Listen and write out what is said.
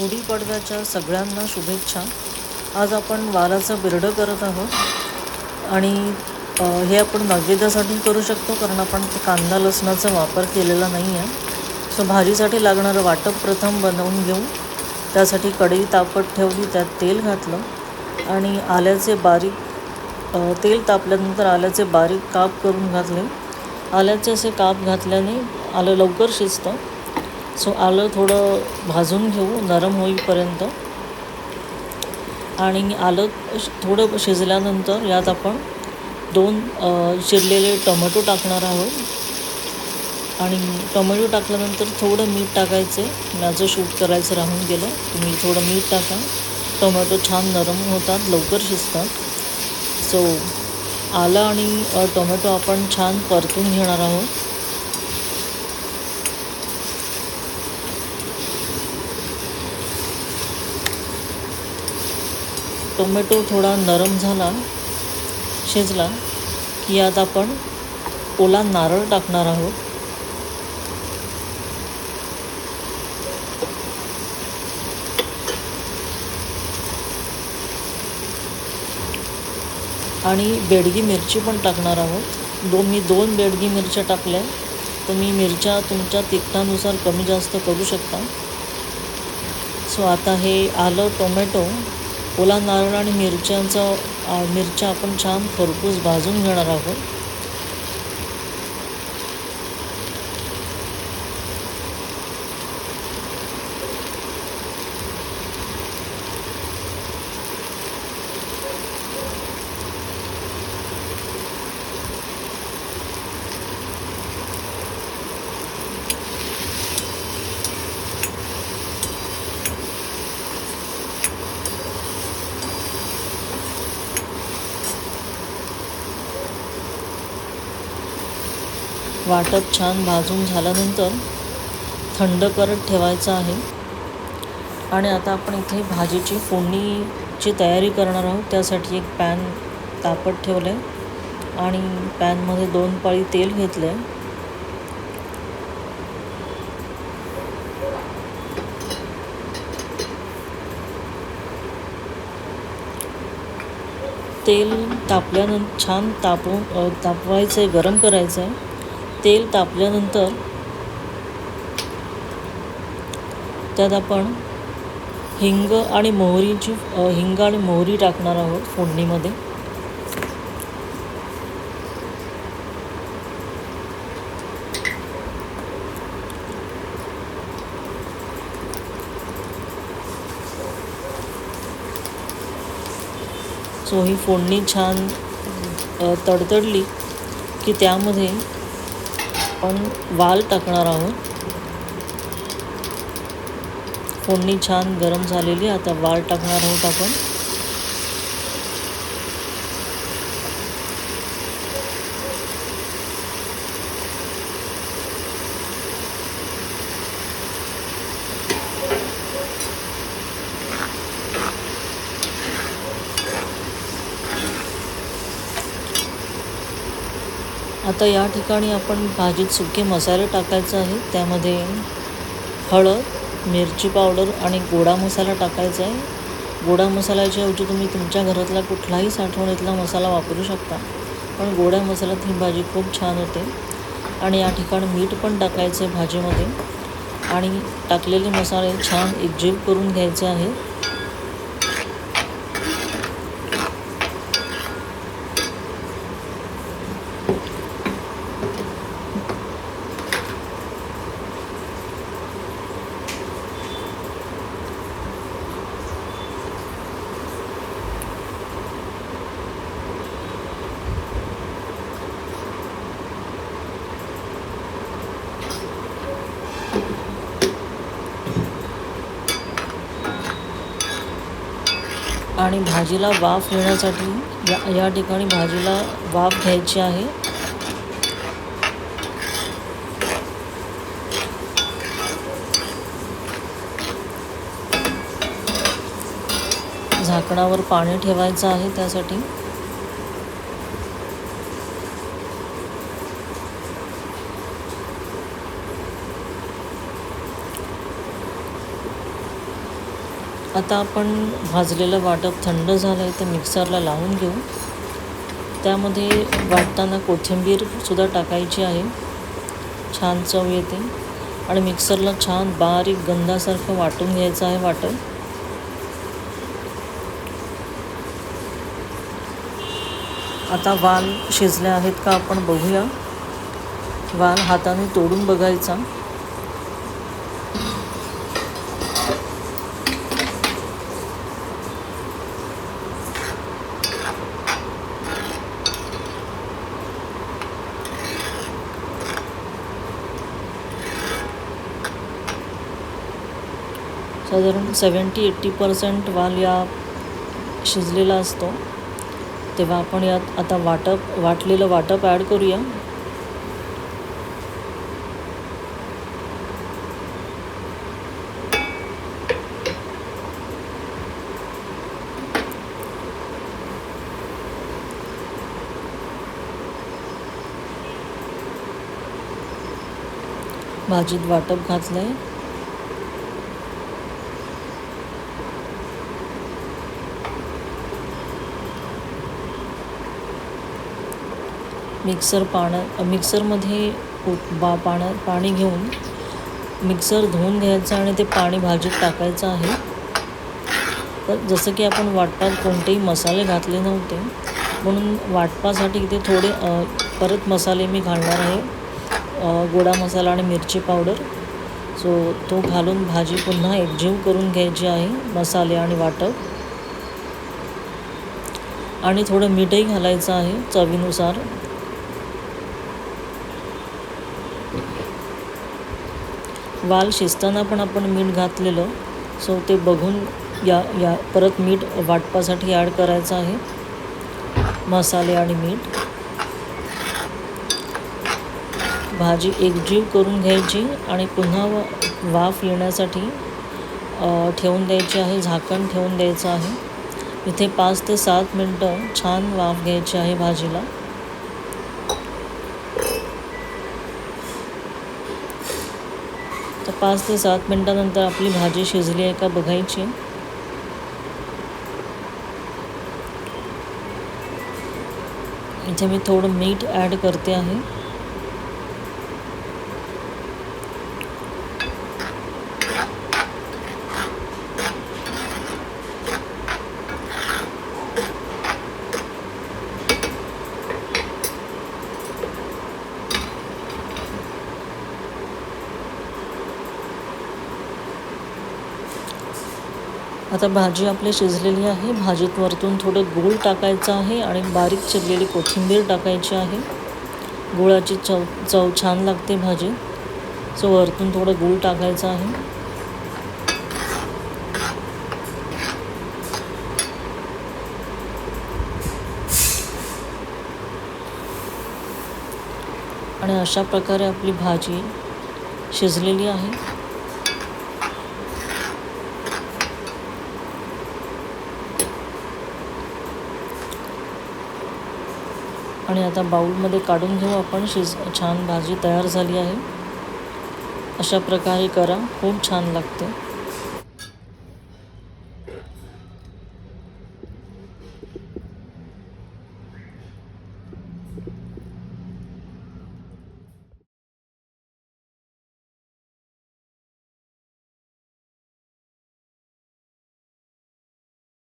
गुढीपाडव्याच्या सगळ्यांना शुभेच्छा. आज आपण वालाचं बिरडं करत आहोत. आणि हे आपण नैवेद्यासाठी करू शकतो कारण आपण कांदा लसणाचा वापर केलेला नाही आहे सो भाजीसाठी लागणारं वाटप प्रथम बनवून घेऊ. त्यासाठी कढई तापत ठेवली त्यात तेल घातलं. आणि आल्याचे बारीक तेल तापल्यानंतर आल्याचे बारीक काप करून घातले. आल्याचे असे काप घातल्याने आलं लवकर शिजतं. सो आलं थोडं भाजून घेऊ नरम होईपर्यंत. आणि आलं थोडं शिजल्यानंतर यात आपण दोन चिरलेले टोमॅटो टाकणार आहोत. आणि टोमॅटो टाकल्यानंतर थोडं मीठ टाकायचे माझं शूट करायचं राहून गेलं. तुम्ही थोडं मीठ टाका. टोमॅटो छान नरम होतात लवकर शिजतात. सो आलं आणि टोमॅटो आपण छान परतून घेणार आहोत. टोमॅटो थोडा नरम झाला शिजला की यात आपण ओला नारळ टाकणार आहोत. आणि बेडगी मिरची पण टाकणार आहोत. दोन मी दोन बेडगी मिरच्या टाकल्या तुम्ही मिरच्या तुमच्या तिखटानुसार कमी जास्त करू शकता. सो आता हे आलं टोमॅटो. ओला नारळ आणि मिरच्यांचा मिरच्या आपण छान खरपूस भाजून घेणार आहोत. वाटप छान भाजून झाल्यानंतर थंड करत ठेवायचं आहे. आणि आता आपण इथे भाजीची फोडणीची तयारी करणार आहोत. त्यासाठी एक पॅन तापत ठेवलं आहे आणि पॅनमध्ये दोन पाळी तेल घेतलं आहे तेल तापल्यानंतर छान तापवून तापवायचं आहे गरम करायचं आहे तेल तापल्यानंतर त्यात आपण हिंग आणि मोहरीची हिंग आणि मोहरी टाकणार आहोत फोडणीमध्ये. सो ही फोडणी छान तडतडली की त्यामध्ये आपण वाल टाकणार आहोत. फोडणी छान गरम झालेली आता वाल टाकणार आहोत आपण. आता या ठिकाणी आपण भाजीत सुके मसाले टाकायचे आहेत त्यामध्ये हळद मिरची पावडर आणि गोडा मसाला टाकायचा आहे. गोडा मसाल्याच्या ऐवजी तुम्ही तुमच्या घरातला कुठलाही साठवणीतला मसाला वापरू शकता. पण गोड्या मसाल्यात ही भाजी खूप छान होते. आणि या ठिकाणी मीठ पण टाकायचं आहे भाजीमध्ये. आणि टाकलेले मसाले छान एकजीव करून घ्यायचे आहे. आणि भाजीला वाफ येण्यासाठी या या ठिकाणी भाजीला वाफ घ्यायची आहे. झाकणावर पाणी ठेवायचं आहे त्यासाठी. आता आपण भाजलेलं वाटप थंड झालं आहे ते मिक्सरला लावून घेऊ. त्यामध्ये वाटताना कोथिंबीरसुद्धा टाकायची आहे. छान चव येते. आणि मिक्सरला छान बारीक गंधासारखं वाटून घ्यायचं आहे वाटण. आता वाल शिजले आहेत का आपण बघूया. वाल हाताने तोडून बघायचा. साधारण सेवन्टी एट्टी पर्सेंट वाल या शिजलेला असतो. तेव्हा आपण यात आता वाटप वाटलेलं वाटप ॲड करूया. भाजीत वाटप घातलं आहे मिक्सर पाण्या मिक्सरमध्ये बा पाण्या पाणी घेऊन मिक्सर धुवून घ्यायचं आणि ते पाणी भाजीत टाकायचं आहे. तर जसं की आपण वाटपात कोणतेही मसाले घातले नव्हते म्हणून वाटपासाठी इथे थोडे परत मसाले मी घालणार आहे. गोडा मसाला आणि मिरची पावडर. सो तो घालून भाजी पुन्हा एकजीव करून घ्यायची आहे मसाले आणि वाटप. आणि थोडं मीठही घालायचं आहे चवीनुसार. वाल शिजताना पण आपण मीठ घातलेलं. सो ते बघून या या परत मीठ वाटपासाठी ॲड करायचं आहे. मसाले आणि मीठ. भाजी एकजीव करून घ्यायची आणि पुन्हा वाफ येण्यासाठी ठेवून द्यायची आहे झाकण ठेवून द्यायचं आहे. इथे पाच ते सात मिनटं छान वाफ घ्यायची आहे भाजीला. तर पाच ते सात मिनटानंतर आपली भाजी शिजली आहे का बघायची. इथे मी थोडं मीठ ॲड करते आहे. आता भाजी आपली शिजलेली आहे. भाजीत वरतून थोडं गूळ टाकायचं आहे आणि बारीक चिरलेली कोथिंबीर टाकायची आहे. गुळाची चव चव छान लागते भाजी. सो वरतून थोडं गूळ टाकायचं आहे. आणि अशा प्रकारे आपली भाजी शिजलेली आहे. आणि आता बाऊलमध्ये काढून घेऊ आपण. शिज छान भाजी तयार झाली आहे. अशा प्रकारे करा. खूप छान लागते.